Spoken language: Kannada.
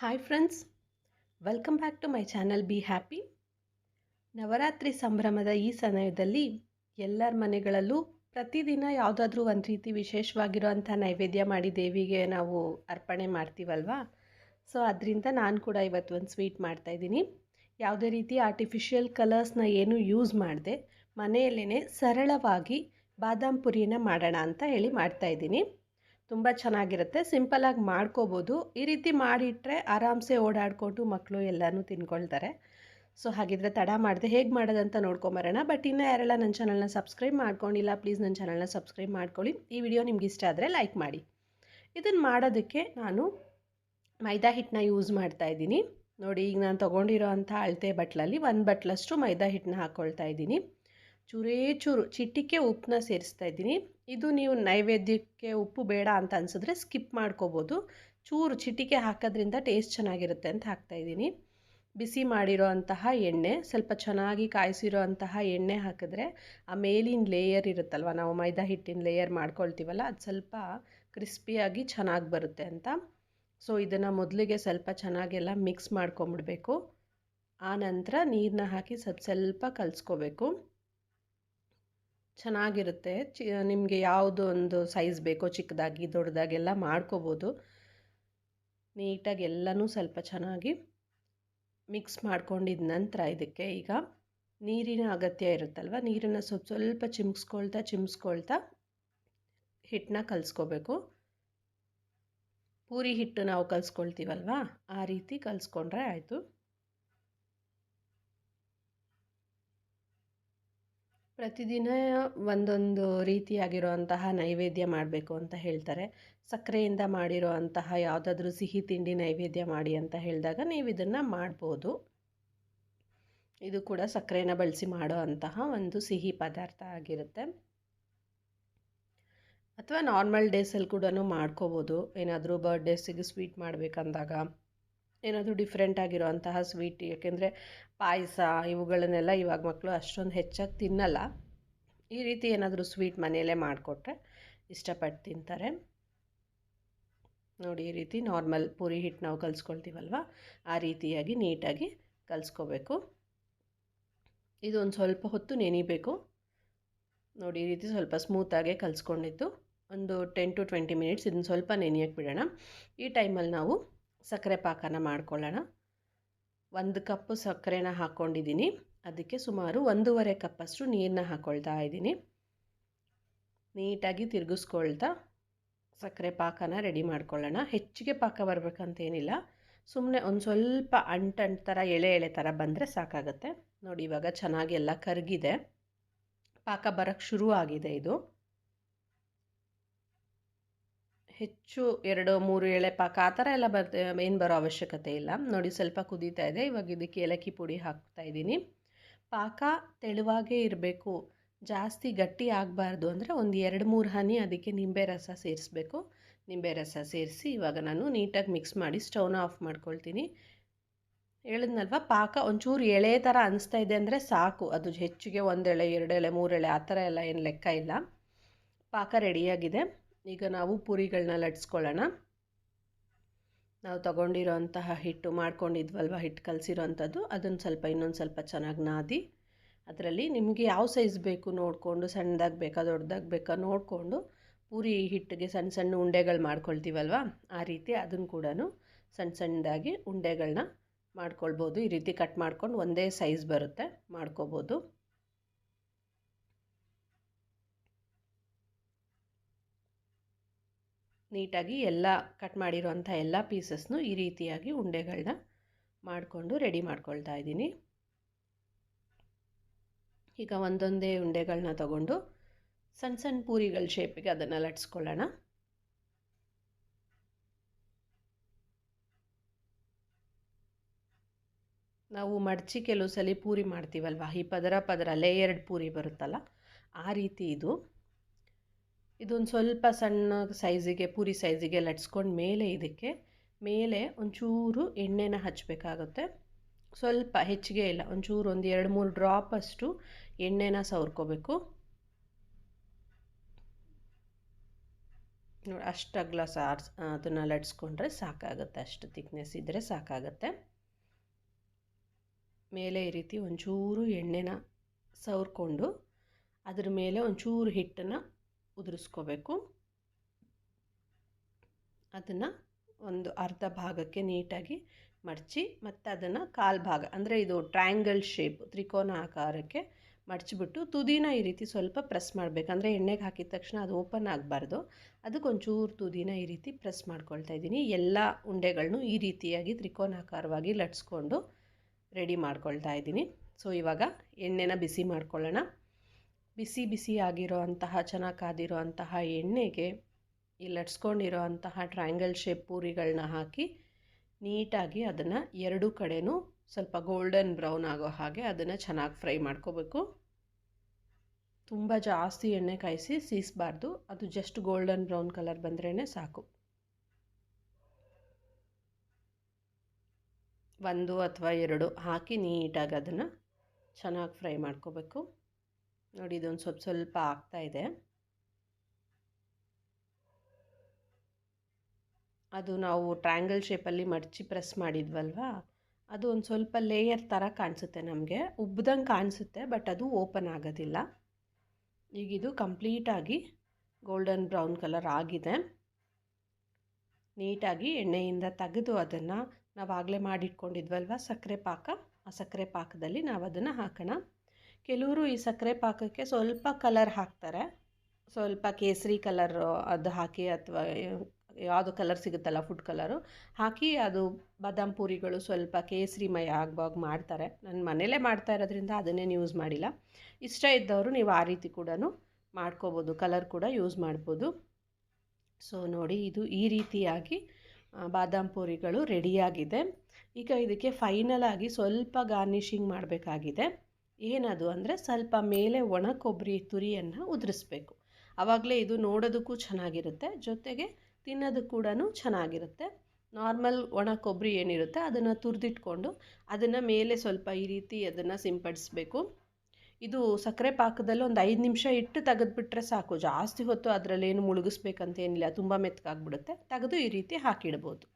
Hi friends welcome back to my channel be happy Navratri ಸಂಭ್ರಮದ ಈ ಸಮಯದಲ್ಲಿ ಎಲ್ಲರ ಮನೆಗಳಲ್ಲೂ ಪ್ರತಿದಿನ ಯಾವುದಾದ್ರೂ ಒಂದು ರೀತಿ ವಿಶೇಷವಾಗಿರುವಂಥ ನೈವೇದ್ಯ ಮಾಡಿ ದೇವಿಗೆ ನಾವು ಅರ್ಪಣೆ ಮಾಡ್ತೀವಲ್ವಾ? ಸೊ ಅದರಿಂದ ನಾನು ಕೂಡ ಇವತ್ತು ಒಂದು ಸ್ವೀಟ್ ಮಾಡ್ತಾಯಿದ್ದೀನಿ ಯಾವುದೇ ರೀತಿ ಆರ್ಟಿಫಿಷಿಯಲ್ ಕಲರ್ಸ್ನ ಏನೂ ಯೂಸ್ ಮಾಡದೆ ಮನೆಯಲ್ಲೇ ಸರಳವಾಗಿ ಬಾದಾಮ್ ಪುರಿನ ಮಾಡೋಣ ಅಂತ ಹೇಳಿ ಮಾಡ್ತಾಯಿದ್ದೀನಿ ತುಂಬ ಚೆನ್ನಾಗಿರುತ್ತೆ. ಸಿಂಪಲಾಗಿ ಮಾಡ್ಕೋಬೋದು. ಈ ರೀತಿ ಮಾಡಿಟ್ರೆ ಆರಾಮ್ಸೆ ಓಡಾಡಿಕೊಂಡು ಮಕ್ಕಳು ಎಲ್ಲನೂ ತಿನ್ಕೊಳ್ತಾರೆ. ಸೊ, ಹಾಗಿದ್ರೆ ತಡ ಮಾಡಿದೆ ಹೇಗೆ ಮಾಡೋದಂತ ನೋಡ್ಕೊಂಬರೋಣ ಬಟ್ ಇನ್ನೂ ಯಾರೆಲ್ಲ ನನ್ನ ಚಾನಲ್ನ ಸಬ್ಸ್ಕ್ರೈಬ್ ಮಾಡ್ಕೊಂಡಿಲ್ಲ, ಪ್ಲೀಸ್ ನನ್ನ ಚಾನಲ್ನ ಸಬ್ಸ್ಕ್ರೈಬ್ ಮಾಡ್ಕೊಳ್ಳಿ. ಈ ವಿಡಿಯೋ ನಿಮ್ಗೆ ಇಷ್ಟ ಆದರೆ ಲೈಕ್ ಮಾಡಿ. ಇದನ್ನು ಮಾಡೋದಕ್ಕೆ ನಾನು ಮೈದಾ ಹಿಟ್ಟನ್ನ ಯೂಸ್ ಮಾಡ್ತಾ ಇದ್ದೀನಿ. ನೋಡಿ, ಈಗ ನಾನು ತೊಗೊಂಡಿರೋ ಅಂಥ ಅಳತೆ ಬಟ್ಲಲ್ಲಿ ಒಂದು ಬಟ್ಲಷ್ಟು ಮೈದಾ ಹಿಟ್ಟನ್ನ ಹಾಕ್ಕೊಳ್ತಾ ಇದ್ದೀನಿ. ಚೂರೇ ಚೂರು ಚಿಟಿಕೆ ಉಪ್ಪನ್ನ ಸೇರಿಸ್ತಾ ಇದ್ದೀನಿ. ಇದು ನೀವು ನೈವೇದ್ಯಕ್ಕೆ ಉಪ್ಪು ಬೇಡ ಅಂತ ಅನಿಸಿದ್ರೆ ಸ್ಕಿಪ್ ಮಾಡ್ಕೋಬೋದು. ಚೂರು ಚಿಟಿಕೆ ಹಾಕೋದ್ರಿಂದ ಟೇಸ್ಟ್ ಚೆನ್ನಾಗಿರುತ್ತೆ ಅಂತ ಹಾಕ್ತಾಯಿದ್ದೀನಿ ಬಿಸಿ ಮಾಡಿರೋ ಅಂತಹ ಎಣ್ಣೆ, ಸ್ವಲ್ಪ ಚೆನ್ನಾಗಿ ಕಾಯಿಸಿರೋ ಅಂತಹ ಎಣ್ಣೆ ಹಾಕಿದ್ರೆ ಆ ಮೇಲಿನ ಲೇಯರ್ ಇರುತ್ತಲ್ವ, ನಾವು ಮೈದಾ ಹಿಟ್ಟಿನ ಲೇಯರ್ ಮಾಡ್ಕೊಳ್ತೀವಲ್ಲ, ಅದು ಸ್ವಲ್ಪ ಕ್ರಿಸ್ಪಿಯಾಗಿ ಚೆನ್ನಾಗಿ ಬರುತ್ತೆ ಅಂತ. ಸೊ ಇದನ್ನು ಮೊದಲಿಗೆ ಸ್ವಲ್ಪ ಚೆನ್ನಾಗೆಲ್ಲ ಮಿಕ್ಸ್ ಮಾಡ್ಕೊಂಬಿಡ್ಬೇಕು. ಆ ನಂತರ ನೀರನ್ನ ಹಾಕಿ ಸ್ವಲ್ಪ ಸ್ವಲ್ಪ ಕಲಿಸ್ಕೋಬೇಕು. ಚೆನ್ನಾಗಿರುತ್ತೆ. ಚಿ ನಿಮಗೆ ಯಾವುದು ಒಂದು ಸೈಜ್ ಬೇಕೋ ಚಿಕ್ಕದಾಗಿ ದೊಡ್ಡದಾಗೆಲ್ಲ ಮಾಡ್ಕೋಬೋದು. ನೀಟಾಗಿ ಎಲ್ಲನೂ ಸ್ವಲ್ಪ ಚೆನ್ನಾಗಿ ಮಿಕ್ಸ್ ಮಾಡ್ಕೊಂಡಿದ ನಂತರ ಇದಕ್ಕೆ ಈಗ ನೀರಿನ ಅಗತ್ಯ ಇರುತ್ತಲ್ವ? ನೀರನ್ನು ಸ್ವಲ್ಪ ಸ್ವಲ್ಪ ಚಿಮ್ಸ್ಕೊಳ್ತಾ ಚಿಮ್ಸ್ಕೊಳ್ತಾ ಹಿಟ್ಟನ್ನ ಕಲಿಸ್ಕೋಬೇಕು. ಪೂರಿ ಹಿಟ್ಟು ನಾವು ಕಲಿಸ್ಕೊಳ್ತೀವಲ್ವ? ಆ ರೀತಿ ಕಲಿಸ್ಕೊಂಡ್ರೆ ಆಯಿತು. ಪ್ರತಿದಿನ ಒಂದೊಂದು ರೀತಿಯಾಗಿರುವಂತಹ ನೈವೇದ್ಯ ಮಾಡಬೇಕು ಅಂತ ಹೇಳ್ತಾರೆ. ಸಕ್ಕರೆಯಿಂದ ಮಾಡಿರೋ ಅಂತಹ ಯಾವುದಾದ್ರೂ ಸಿಹಿ ತಿಂಡಿ ನೈವೇದ್ಯ ಮಾಡಿ ಅಂತ ಹೇಳಿದಾಗ ನೀವು ಇದನ್ನು ಮಾಡ್ಬೋದು. ಇದು ಕೂಡ ಸಕ್ಕರೆನ ಬಳಸಿ ಮಾಡೋ ಒಂದು ಸಿಹಿ ಪದಾರ್ಥ ಆಗಿರುತ್ತೆ. ಅಥವಾ ನಾರ್ಮಲ್ ಡೇಸಲ್ಲಿ ಕೂಡ ಮಾಡ್ಕೋಬೋದು. ಏನಾದರೂ ಬರ್ಡೇಸಿಗೆ ಸ್ವೀಟ್ ಮಾಡಬೇಕಂದಾಗ ಏನಾದರೂ ಡಿಫ್ರೆಂಟ್ ಆಗಿರುವಂತಹ ಸ್ವೀಟ್ ಯಾಕೆಂದರೆ ಪಾಯಸ ಇವುಗಳನ್ನೆಲ್ಲ ಇವಾಗ ಮಕ್ಕಳು ಅಷ್ಟೊಂದು ಹೆಚ್ಚಾಗಿ ತಿನ್ನಲ್ಲ. ಈ ರೀತಿ ಏನಾದರೂ ಸ್ವೀಟ್ ಮನೆಯಲ್ಲೇ ಮಾಡಿಕೊಟ್ರೆ ಇಷ್ಟಪಟ್ಟು ತಿಂತಾರೆ. ನೋಡಿ, ಈ ರೀತಿ ನಾರ್ಮಲ್ ಪೂರಿ ಹಿಟ್ಟು ನಾವು ಕಲಿಸ್ಕೊಳ್ತೀವಲ್ವ? ಆ ರೀತಿಯಾಗಿ ನೀಟಾಗಿ ಕಲಿಸ್ಕೋಬೇಕು. ಇದು ಸ್ವಲ್ಪ ಹೊತ್ತು ನೆನಿಬೇಕು. ನೋಡಿ, ಈ ರೀತಿ ಸ್ವಲ್ಪ ಸ್ಮೂತಾಗೆ ಕಲಿಸ್ಕೊಂಡಿದ್ದು. ಒಂದು ಟೆನ್ ಟು ಟ್ವೆಂಟಿ ಮಿನಿಟ್ಸ್ ಇದನ್ನು ಸ್ವಲ್ಪ ನೆನೆಯಕ್ಕೆ ಬಿಡೋಣ. ಈ ಟೈಮಲ್ಲಿ ನಾವು ಸಕ್ಕರೆ ಪಾಕನ ಮಾಡ್ಕೊಳ್ಳೋಣ. ಒಂದು ಕಪ್ಪು ಸಕ್ಕರೆನ ಹಾಕ್ಕೊಂಡಿದ್ದೀನಿ. ಅದಕ್ಕೆ ಸುಮಾರು ಒಂದೂವರೆ ಕಪ್ಪಷ್ಟು ನೀರನ್ನ ಹಾಕ್ಕೊಳ್ತಾ ಇದ್ದೀನಿ. ನೀಟಾಗಿ ತಿರುಗಿಸ್ಕೊಳ್ತಾ ಸಕ್ಕರೆ ಪಾಕನ ರೆಡಿ ಮಾಡ್ಕೊಳ್ಳೋಣ. ಹೆಚ್ಚಿಗೆ ಪಾಕ ಬರಬೇಕಂತೇನಿಲ್ಲ. ಸುಮ್ಮನೆ ಒಂದು ಸ್ವಲ್ಪ ಅಂಟಂಟು ಥರ ಎಳೆ ಎಳೆ ಥರ ಬಂದರೆ ಸಾಕಾಗುತ್ತೆ. ನೋಡಿ, ಇವಾಗ ಚೆನ್ನಾಗಿ ಎಲ್ಲ ಕರಗಿದೆ. ಪಾಕ ಬರೋಕ್ಕೆ ಶುರು ಆಗಿದೆ ಇದು. ಹೆಚ್ಚು ಎರಡು, ಮೂರು ಎಳೆ ಪಾಕ ಆ ಥರ ಎಲ್ಲ ಬರ್ತ ಏನು ಬರೋ ಅವಶ್ಯಕತೆ ಇಲ್ಲ. ನೋಡಿ ಸ್ವಲ್ಪ ಕುದೀತಾ ಇದೆ. ಇವಾಗ ಇದಕ್ಕೆ ಏಲಕ್ಕಿ ಪುಡಿ ಹಾಕ್ತಾ ಇದ್ದೀನಿ. ಪಾಕ ತೆಳುವಾಗೇ ಇರಬೇಕು. ಜಾಸ್ತಿ ಗಟ್ಟಿ ಆಗಬಾರ್ದು ಅಂದರೆ ಒಂದು ಎರಡು, ಮೂರು ಹನಿ ಅದಕ್ಕೆ ನಿಂಬೆ ರಸ ಸೇರಿಸ್ಬೇಕು. ನಿಂಬೆ ರಸ ಸೇರಿಸಿ ಇವಾಗ ನಾನು ನೀಟಾಗಿ ಮಿಕ್ಸ್ ಮಾಡಿ ಸ್ಟವ್ನ ಆಫ್ ಮಾಡ್ಕೊಳ್ತೀನಿ. ಹೇಳಿದ್ನಲ್ವ, ಪಾಕ ಒಂಚೂರು ಎಳೆ ಥರ ಅನಿಸ್ತಾ ಇದೆ ಅಂದರೆ ಸಾಕು. ಅದು ಹೆಚ್ಚಿಗೆ ಒಂದೆಳೆ, ಎರಡೆಳೆ ಎಳೆ ಮೂರು ಎಳೆ ಆ ಥರ ಎಲ್ಲ ಏನು ಲೆಕ್ಕ ಇಲ್ಲ. ಪಾಕ ರೆಡಿಯಾಗಿದೆ. ಈಗ ನಾವು ಪೂರಿಗಳನ್ನ ಲಟ್ಸ್ಕೊಳ್ಳೋಣ. ನಾವು ತಗೊಂಡಿರೋ ಅಂತಹ ಹಿಟ್ಟು ಮಾಡ್ಕೊಂಡಿದ್ವಲ್ವ, ಹಿಟ್ಟು ಕಲಸಿರೋ ಅಂಥದ್ದು ಅದನ್ನು ಸ್ವಲ್ಪ ಇನ್ನೊಂದು ಸ್ವಲ್ಪ ಚೆನ್ನಾಗಿ ನಾದಿ. ಅದರಲ್ಲಿ ನಿಮಗೆ ಯಾವ ಸೈಜ್ ಬೇಕು ನೋಡಿಕೊಂಡು, ಸಣ್ಣದಾಗಿ ಬೇಕಾ, ದೊಡ್ಡದಾಗಿ ಬೇಕಾ ನೋಡಿಕೊಂಡು ಪೂರಿ ಹಿಟ್ಟಿಗೆ ಸಣ್ಣ ಸಣ್ಣ ಉಂಡೆಗಳು ಮಾಡ್ಕೊಳ್ತೀವಲ್ವ, ಆ ರೀತಿ ಅದನ್ನು ಕೂಡ ಸಣ್ಣ ಸಣ್ಣದಾಗಿ ಉಂಡೆಗಳನ್ನ ಮಾಡ್ಕೊಳ್ಬೋದು. ಈ ರೀತಿ ಕಟ್ ಮಾಡ್ಕೊಂಡು ಒಂದೇ ಸೈಜ್ ಬರುತ್ತೆ, ಮಾಡ್ಕೋಬೋದು. ನೀಟಾಗಿ ಎಲ್ಲ ಕಟ್ ಮಾಡಿರೋಂಥ ಎಲ್ಲ ಪೀಸಸ್ನು ಈ ರೀತಿಯಾಗಿ ಉಂಡೆಗಳನ್ನ ಮಾಡಿಕೊಂಡು ರೆಡಿ ಮಾಡ್ಕೊಳ್ತಾ ಇದ್ದೀನಿ. ಈಗ ಒಂದೊಂದೇ ಉಂಡೆಗಳನ್ನ ತಗೊಂಡು ಸಣ್ಣ ಸಣ್ಣ ಪೂರಿಗಳ ಶೇಪಿಗೆ ಅದನ್ನು ಲಟ್ಸ್ಕೊಳ್ಳೋಣ. ನಾವು ಮಡಚಿ ಕೆಲವು ಸಲ ಪೂರಿ ಮಾಡ್ತೀವಲ್ವ? ಈ ಪದರ ಪದರ ಲೇಯರ್ಡ್ ಪೂರಿ ಬರುತ್ತಲ್ಲ? ಆ ರೀತಿ ಇದು. ಇದೊಂದು ಸ್ವಲ್ಪ ಸಣ್ಣ ಸೈಜಿಗೆ, ಪೂರಿ ಸೈಜಿಗೆ ಲಟ್ಸ್ಕೊಂಡು ಮೇಲೆ ಇದಕ್ಕೆ, ಮೇಲೆ ಒಂಚೂರು ಎಣ್ಣೆನ ಹಚ್ಚಬೇಕಾಗುತ್ತೆ ಸ್ವಲ್ಪ ಹೆಚ್ಚಿಗೆ ಇಲ್ಲ, ಒಂಚೂರು ಒಂದು ಎರಡು ಮೂರು ಡ್ರಾಪ್ ಅಷ್ಟು ಎಣ್ಣೆನ ಸವರ್ಕೋಬೇಕು. ನೋಡಿ, ಅಷ್ಟು ಗ್ಲಾಸ್ ಸಾರ್ಸ್ ಅದನ್ನು ಲಟ್ಸ್ಕೊಂಡ್ರೆ ಸಾಕಾಗುತ್ತೆ, ಅಷ್ಟು ತಿಕ್ನೆಸ್ ಇದ್ದರೆ ಸಾಕಾಗುತ್ತೆ. ಮೇಲೆ ಈ ರೀತಿ ಒಂಚೂರು ಎಣ್ಣೆನ ಸವರ್ಕೊಂಡು, ಅದ್ರ ಮೇಲೆ ಒಂಚೂರು ಹಿಟ್ಟನ್ನು ಉದುರಿಸ್ಕೋಬೇಕು. ಅದನ್ನು ಒಂದು ಅರ್ಧ ಭಾಗಕ್ಕೆ ನೀಟಾಗಿ ಮಡಚಿ ಮತ್ತು ಅದನ್ನು ಕಾಲು ಭಾಗ, ಅಂದರೆ ಇದು ಟ್ರಯಾಂಗಲ್ ಶೇಪ್, ತ್ರಿಕೋನ ಆಕಾರಕ್ಕೆ ಮಡಚಿಬಿಟ್ಟು ತುದಿನ ಈ ರೀತಿ ಸ್ವಲ್ಪ ಪ್ರೆಸ್ ಮಾಡಬೇಕು. ಅಂದರೆ ಎಣ್ಣೆಗೆ ಹಾಕಿದ ತಕ್ಷಣ ಅದು ಓಪನ್ ಆಗಬಾರ್ದು. ಅದಕ್ಕೊಂಚೂರು ತುದಿನ ಈ ರೀತಿ ಪ್ರೆಸ್ ಮಾಡ್ಕೊಳ್ತಾ ಇದ್ದೀನಿ. ಎಲ್ಲ ಉಂಡೆಗಳನ್ನೂ ಈ ರೀತಿಯಾಗಿ ತ್ರಿಕೋನಾಕಾರವಾಗಿ ಲಟ್ಸ್ಕೊಂಡು ರೆಡಿ ಮಾಡ್ಕೊಳ್ತಾ ಇದ್ದೀನಿ. ಸೊ ಇವಾಗ ಎಣ್ಣೆನ ಬಿಸಿ ಮಾಡ್ಕೊಳ್ಳೋಣ. ಬಿಸಿ ಬಿಸಿ ಆಗಿರೋ ಅಂತಹ ಚೆನ್ನಾಗಿ ಕಾದಿರೋ ಅಂತಹ ಎಣ್ಣೆಗೆ ಈ ಲಟ್ಸ್ಕೊಂಡಿರೋ ಅಂತಹ ಟ್ರಯಾಂಗಲ್ ಶೇಪ್ ಪೂರಿಗಳನ್ನ ಹಾಕಿ ನೀಟಾಗಿ ಅದನ್ನು ಎರಡೂ ಕಡೆಯೂ ಸ್ವಲ್ಪ ಗೋಲ್ಡನ್ ಬ್ರೌನ್ ಆಗೋ ಹಾಗೆ ಅದನ್ನು ಚೆನ್ನಾಗಿ ಫ್ರೈ ಮಾಡ್ಕೋಬೇಕು. ತುಂಬ ಜಾಸ್ತಿ ಎಣ್ಣೆ ಕಾಯಿಸಿ ಸೀಸಬಾರ್ದು. ಅದು ಜಸ್ಟ್ ಗೋಲ್ಡನ್ ಬ್ರೌನ್ ಕಲರ್ ಬಂದ್ರೇ ಸಾಕು. ಒಂದು ಅಥವಾ ಎರಡು ಹಾಕಿ ನೀಟಾಗಿ ಅದನ್ನು ಚೆನ್ನಾಗಿ ಫ್ರೈ ಮಾಡ್ಕೋಬೇಕು. ನೋಡಿ, ಇದೊಂದು ಸ್ವಲ್ಪ ಸ್ವಲ್ಪ ಆಗ್ತಾ ಇದೆ. ಅದು ನಾವು ಟ್ರ್ಯಾಂಗಲ್ ಶೇಪಲ್ಲಿ ಮಡಚಿ ಪ್ರೆಸ್ ಮಾಡಿದ್ವಲ್ವಾ? ಅದು ಒಂದು ಸ್ವಲ್ಪ ಲೇಯರ್ ಥರ ಕಾಣಿಸುತ್ತೆ ನಮಗೆ. ಉಬ್ಬದಂಗೆ ಕಾಣಿಸುತ್ತೆ, ಬಟ್ ಅದು ಓಪನ್ ಆಗೋದಿಲ್ಲ. ಈಗ ಇದು ಕಂಪ್ಲೀಟಾಗಿ ಗೋಲ್ಡನ್ ಬ್ರೌನ್ ಕಲರ್ ಆಗಿದೆ. ನೀಟಾಗಿ ಎಣ್ಣೆಯಿಂದ ತೆಗೆದು ಅದನ್ನು ನಾವು ಆಗಲೇ ಮಾಡಿಟ್ಕೊಂಡಿದ್ವಲ್ವ? ಸಕ್ಕರೆ ಪಾಕ? ಆ ಸಕ್ಕರೆ ಪಾಕದಲ್ಲಿ ನಾವು ಅದನ್ನು ಹಾಕೋಣ. ಕೆಲವರು ಈ ಸಕ್ಕರೆ ಪಾಕಕ್ಕೆ ಸ್ವಲ್ಪ ಕಲರ್ ಹಾಕ್ತಾರೆ. ಸ್ವಲ್ಪ ಕೇಸರಿ ಕಲರ್ ಅದು ಹಾಕಿ ಅಥವಾ ಯಾವುದು ಕಲರ್ ಸಿಗುತ್ತಲ್ಲ ಫುಡ್ ಕಲರು ಹಾಕಿ ಅದು ಬಾದಾಮ್ ಪೂರಿಗಳು ಸ್ವಲ್ಪ ಕೇಸರಿಮಯ ಆಗುವಾಗ ಮಾಡ್ತಾರೆ. ನನ್ನ ಮನೇಲೇ ಮಾಡ್ತಾ ಇರೋದ್ರಿಂದ ಅದನ್ನೇನು ಯೂಸ್ ಮಾಡಿಲ್ಲ. ಇಷ್ಟ ಇದ್ದವರು ನೀವು ಆ ರೀತಿ ಕೂಡ ಮಾಡ್ಕೋಬೋದು ಕಲರ್ ಕೂಡ ಯೂಸ್ ಮಾಡ್ಬೋದು. ಸೊ ನೋಡಿ ಇದು ಈ ರೀತಿಯಾಗಿ ಬಾದಾಮ್ ಪೂರಿಗಳು ರೆಡಿಯಾಗಿದೆ ಈಗ ಇದಕ್ಕೆ ಫೈನಲ್ ಆಗಿ ಸ್ವಲ್ಪ ಗಾರ್ನಿಷಿಂಗ್ ಮಾಡಬೇಕಾಗಿದೆ. ಏನದು ಅಂದರೆ ಸ್ವಲ್ಪ ಮೇಲೆ ಒಣ ಕೊಬ್ಬರಿ ತುರಿಯನ್ನು ಉದುರಿಸ್ಬೇಕು. ಆವಾಗಲೇ ಇದು ನೋಡೋದಕ್ಕೂ ಚೆನ್ನಾಗಿರುತ್ತೆ, ಜೊತೆಗೆ ತಿನ್ನೋದು ಕೂಡ ಚೆನ್ನಾಗಿರುತ್ತೆ. ನಾರ್ಮಲ್ ಒಣ ಕೊಬ್ಬರಿ ಏನಿರುತ್ತೆ ಅದನ್ನು ತುರಿದಿಟ್ಕೊಂಡು ಅದನ್ನು ಮೇಲೆ ಸ್ವಲ್ಪ ಈ ರೀತಿ ಅದನ್ನು ಸಿಂಪಡಿಸ್ಬೇಕು. ಇದು ಸಕ್ಕರೆ ಪಾಕದಲ್ಲಿ ಒಂದು ಐದು ನಿಮಿಷ ಇಟ್ಟು ತೆಗೆದುಬಿಟ್ರೆ ಸಾಕು. ಜಾಸ್ತಿ ಹೊತ್ತು ಅದರಲ್ಲೇನು ಮುಳುಗಿಸ್ಬೇಕಂತೇನಿಲ್ಲ, ತುಂಬ ಮೆತ್ತಗಾಗ್ಬಿಡುತ್ತೆ ತೆಗೆದು ಈ ರೀತಿ ಹಾಕಿಡ್ಬೋದು.